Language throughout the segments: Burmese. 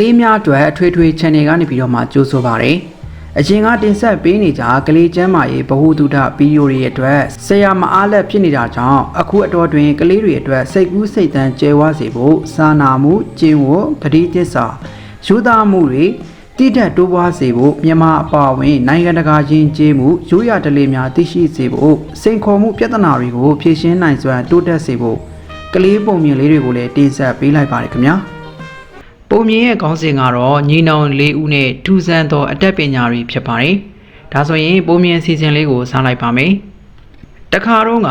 လေးများအတွက်အထွေထွေ channel ကနေပြီးတော့မှကြိုးဆိုပါရစေအရင်ကတင်ဆက်ပေးနေကြကလေးကျမ်းမာရေးဗဟုသုတဗီဒီယိုတွေအတွက်ဆရာမအားလက်ဖြစ်နေတာကြောင့်အခုအတော်တွင်ကလေးတွေအတွက်စိတ်ကူးစိတ်တမ်းကျဲဝစေဖို့စာနာမှုကျင့်ဝတ်တတိတစ္ဆာယူသားမှုတွေတိတက်တိုးပွားစေဖို့မြန်မာအပါအဝင် နိုင်ငံတကာယဉ်ကျေးမှုရိုးရာဓလေ့များသိရှိစေဖို့စိန်ခေါ်မှုပြဿနာတွေကိုဖြေရှင်းနိုင်စွမ်းတိုးတက်စေဖို့ကလေးပုံမြင်လေးတွေကိုလည်းတင်ဆက်ပေးလိုက်ပါတယ်ခင်ဗျာ ပုံမြင်ရဲ့ခေါင်းစဉ်ကတော့ညီနောင်၄ဦးနဲ့ထူးဆန်းသောအတတ်ပညာတွေဖြစ်ပါတယ်။ဒါဆိုရင်ပုံမြင်အစီအစဉ်လေးကိုစားလိုက်ပါမယ်။တခါတော့က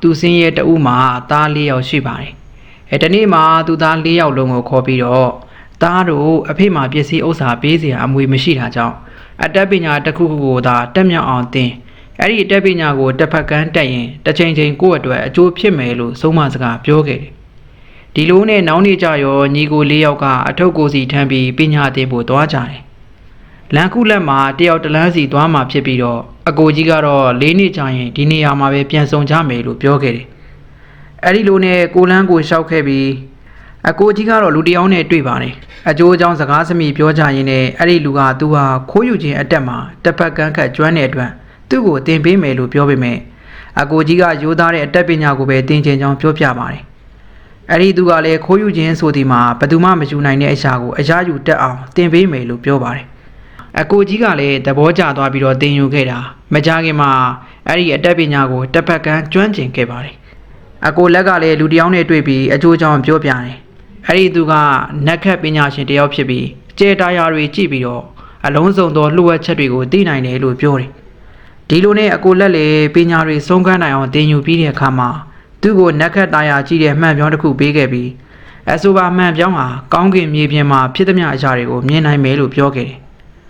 သူစင်းရဲ့တဦးမှာသား၄ယောက်ရှိပါတယ်။အဲတနေ့မှာသူသား၄ယောက်လုံးကိုခေါ်ပြီးတော့သားတို့အဖေမှာပစ္စည်းဥစ္စာပေးစရာအမွေမရှိတာကြောင့်အတတ်ပညာတစ်ခုခုကိုသာတက်မြောက်အောင်သင်အဲ့ဒီအတတ်ပညာကိုတစ်ဖက်ကန်းတက်ရင်တစ်ချိန်ချိန်ကိုယ့်အတွက်အကျိုးဖြစ်မယ်လို့ဆုံးမစကားပြောခဲ့တယ်။ ဒီလိုနဲ့နောင်နေကြရောညီကို၄ယောက်ကအထုပ်ကိုစီထမ်းပြီးပညာသင်ဖို့သွားကြတယ်။လန်ခုလက်မှာတယောက်တစ်လန်းစီသွားမှာဖြစ်ပြီးတော့အကိုကြီးကတော့၄နှစ်ကြာရင်ဒီနေရာမှာပဲပြန်ဆောင်ကြမယ်လို့ပြောခဲ့တယ်။အဲဒီလိုနဲ့ကိုလန်းကိုရှောက်ခဲ့ပြီးအကိုကြီးကတော့လူတစ်ယောက်နဲ့တွေ့ပါတယ်။အကျိုးအကြောင်းစကားစမိပြောကြရင်းနဲ့အဲ့ဒီလူကသူဟာခိုးယူခြင်းအတက်မှာတစ်ဖက်ကန်းခတ်ကျွမ်းတဲ့အတွက်သူ့ကိုတင်ပေးမယ်လို့ပြောပေမဲ့အကိုကြီးကရိုးသားတဲ့အတက်ပညာကိုပဲတင်ချင်ကြောင်းပြောပြပါတယ်။ အဲ့ဒီသူကလည်းခိုးယူခြင်းဆိုဒီမှာဘယ်သူမှမယူနိုင်တဲ့အရာကိုအရာယူတက်အောင်တင်ပေးမယ်လို့ပြောပါတယ်။အကိုကြီးကလည်းသဘောကျသွားပြီးတော့တင်ယူခဲ့တာမကြခင်မှာအဲ့ဒီအတက်ပညာကိုတစ်ဖက်ကန်းကျွမ်းကျင်ခဲ့ပါတယ်။အကိုလက်ကလည်းလူတစ်ယောက်နဲ့တွေ့ပြီးအကျိုးကြောင့်ပြောပြတယ်။အဲ့ဒီသူကနက်ခတ်ပညာရှင်တစ်ယောက်ဖြစ်ပြီးကျေတာယာတွေကြည့်ပြီးတော့အလုံးစုံသောလှုပ်ဝက်ချက်တွေကိုသိနိုင်တယ်လို့ပြောတယ်။ဒီလိုနဲ့အကိုလက်လေပညာတွေဆုံးခန်းနိုင်အောင်သင်ယူပြီးတဲ့အခါမှာ သူ့ကိုနက်ခတ်သားရကြည့်တဲ့မှန်ပြောင်းတစ်ခုပေးခဲ့ပြီးအဆိုပါမှန်ပြောင်းဟာကောင်းကင်မြေပြင်မှာဖြစ်သမျှအရာတွေကိုမြင်နိုင်မယ်လို့ပြောခဲ့တယ်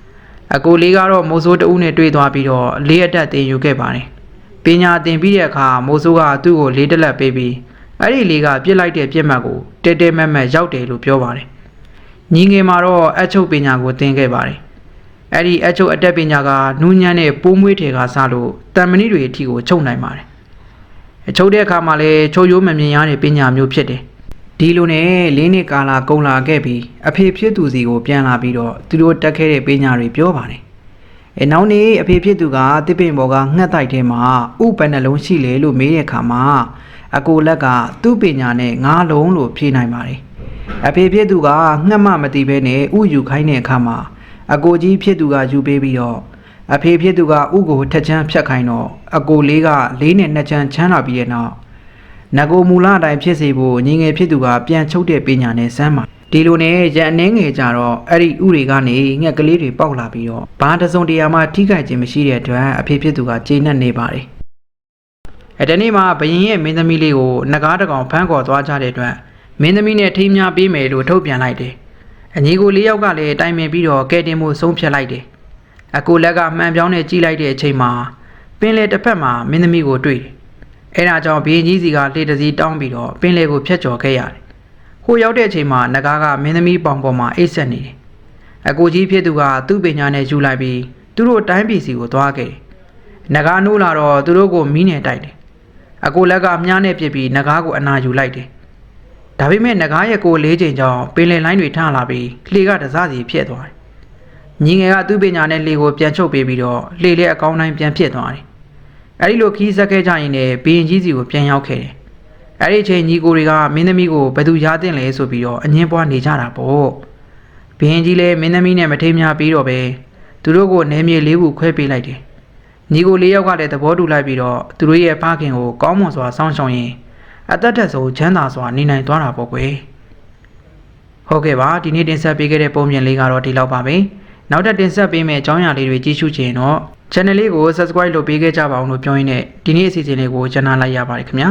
။အကိုလေးကတော့မိုးစိုးတဦးနဲ့တွေ့သွားပြီးတော့လေးအတက်သင်ယူခဲ့ပါတယ်။ပညာသင်ပြီးတဲ့အခါမိုးစိုးကသူ့ကိုလေးတက်လက်ပေးပြီးအဲ့ဒီလေးကပြစ်လိုက်တဲ့ပြစ်မှတ်ကိုတဲတဲမက်မက်ရောက်တယ်လို့ပြောပါတယ်။ညီငယ်မှာတော့အချုပ်ပညာကိုသင်ခဲ့ပါတယ်။အဲ့ဒီအချုပ်အတက်ပညာကနူးညံ့တဲ့ပိုးမွေးထေကစားလို့တန်မဏိတွေအထိကိုချုပ်နိုင်ပါတယ်။ အချုပ်တဲ့အခါမှာလည်းချုပ်ရိုးမမြင်ရတဲ့ပညာမျိုးဖြစ်တယ်။ဒီလိုနဲ့လေးနှစ်ကာလကုန်လာခဲ့ပြီးအဖေဖြစ်သူစီကိုပြန်လာပြီးတော့သူတို့တက်ခဲ့တဲ့ပညာတွေပြောပါတယ်။အဲနောက်နေ့အဖေဖြစ်သူကတစ်ပင်ပေါ်ကငှက်တိုက်ထဲမှာဥပနှလုံးရှိလေလို့မေးတဲ့အခါမှာအကိုလက်ကသူ့ပညာနဲ့ငါးလုံးလို့ဖြေနိုင်ပါတယ်။အဖေဖြစ်သူကငှက်မမတိဘဲနဲ့ဥယူခိုင်းတဲ့အခါမှာအကိုကြီးဖြစ်သူကယူပေးပြီးတော့ အဖေဖြစ်သူကဥကိုထက်ချမ်းဖြတ်ခိုင်းတော့အကိုလေးကလေးနဲ့နှစ်ချမ်းချမ်းလာပြီးတဲ့နောက်ငကိုမူလအတိုင်းဖြစ်စေဖို့ညီငယ်ဖြစ်သူကပြန်ချုပ်တဲ့ပညာနဲ့စမ်းပါဒီလိုနဲ့ရန်အနေငယ်ကြတော့အဲ့ဒီဥတွေကနေငှက်ကလေးတွေပေါက်လာပြီးတော့ဘာတစ်စုံတရာမှထိခိုက်ခြင်းမရှိတဲ့အတွက်အဖေဖြစ်သူကကျေနပ်နေပါတယ်အဲတနေ့မှာဘရင်ရဲ့မင်းသမီးလေးကိုနဂါးတစ်ကောင်ဖမ်းခေါ်သွားကြတဲ့အတွက်မင်းသမီးနဲ့ထိမ်းများပေးမယ်လို့ထုတ်ပြန်လိုက်တယ်။အညီကိုလေးယောက်ကလည်းတိုင်ပင်ပြီးတော့ကဲတင်မှုဆုံးဖြတ်လိုက်တယ်။ အကိုလက်ကမှန်ပြောင်းနဲ့ကြည့်လိုက်တဲ့အချိန်မှာပင်လေတစ်ဖက်မှာမင်းသမီးကိုတွေ့တယ်။အဲဒါကြောင့်ဘရင်ကြီးစီကလှေတစ်စီးတောင်းပြီးတော့ပင်လေကိုဖျက်ချော်ခဲ့ရတယ်။ဟိုရောက်တဲ့အချိန်မှာနဂါးကမင်းသမီးပေါင်ပေါ်မှာအိတ်ဆက်နေတယ်။အကိုကြီးဖြစ်သူကသူ့ပညာနဲ့ယူလိုက်ပြီးသူတို့တိုင်းပြည်စီကိုသွားခဲ့တယ်။နဂါးနိုးလာတော့သူတို့ကိုမီးနဲ့တိုက်တယ်။အကိုလက်ကမြားနဲ့ပြစ်ပြီးနဂါးကိုအနာယူလိုက်တယ်။ဒါပေမဲ့နဂါးရဲ့ကိုယ်လေးချိန်ကြောင့်ပင်လယ်လိုင်းတွေထလာပြီးလှေကတစားစီဖြစ်သွားတယ်။ ညီငယ်ကသူ့ပညာနဲ့လှေကိုပြန်ချုပ်ပေးပြီးတော့လှေလည်းအကောင်းတိုင်းပြန်ဖြစ်သွားတယ်။အဲဒီလိုခီးဆက်ခဲ့ကြရင်လည်းဘီရင်ကြီးစီကိုပြန်ရောက်ခဲ့တယ်။အဲဒီအချိန်ညီကိုတွေကမင်းသမီးကိုဘယ်သူရားတင်လဲဆိုပြီးတော့အငင်းပွားနေကြတာပေါ့။ဘီရင်ကြီးလည်းမင်းသမီးနဲ့မထိန်များပြီးတော့ပဲသူတို့ကိုနယ်မြေလေးခုခွဲပေးလိုက်တယ်။ညီကိုလေးယောက်ကလည်းသဘောတူလိုက်ပြီးတော့သူတို့ရဲ့ဖခင်ကိုကောင်းမွန်စွာစောင့်ရှောက်ရင်အသက်ထက်ဆုံးချမ်းသာစွာနေနိုင်သွားတာပေါ့ကွယ်ဟုတ်ကဲ့ပါဒီနေ့တင်ဆက်ပေးခဲ့တဲ့ပုံပြင်လေးကတော့ဒီလောက်ပါပဲ နောက်ထပ်တင်ဆက်ပေးမယ့်အကြောင်းအရာလေးတွေကြည့်ရှုချင်တော့ channel လေးကို subscribe လုပ်ပေးခဲ့ကြပါအောင်လို့ပြောရင်းနဲ့ဒီနေ့အစီအစဉ်လေးကိုကျန်နာလိုက်ရပါတယ်ခင်ဗျာ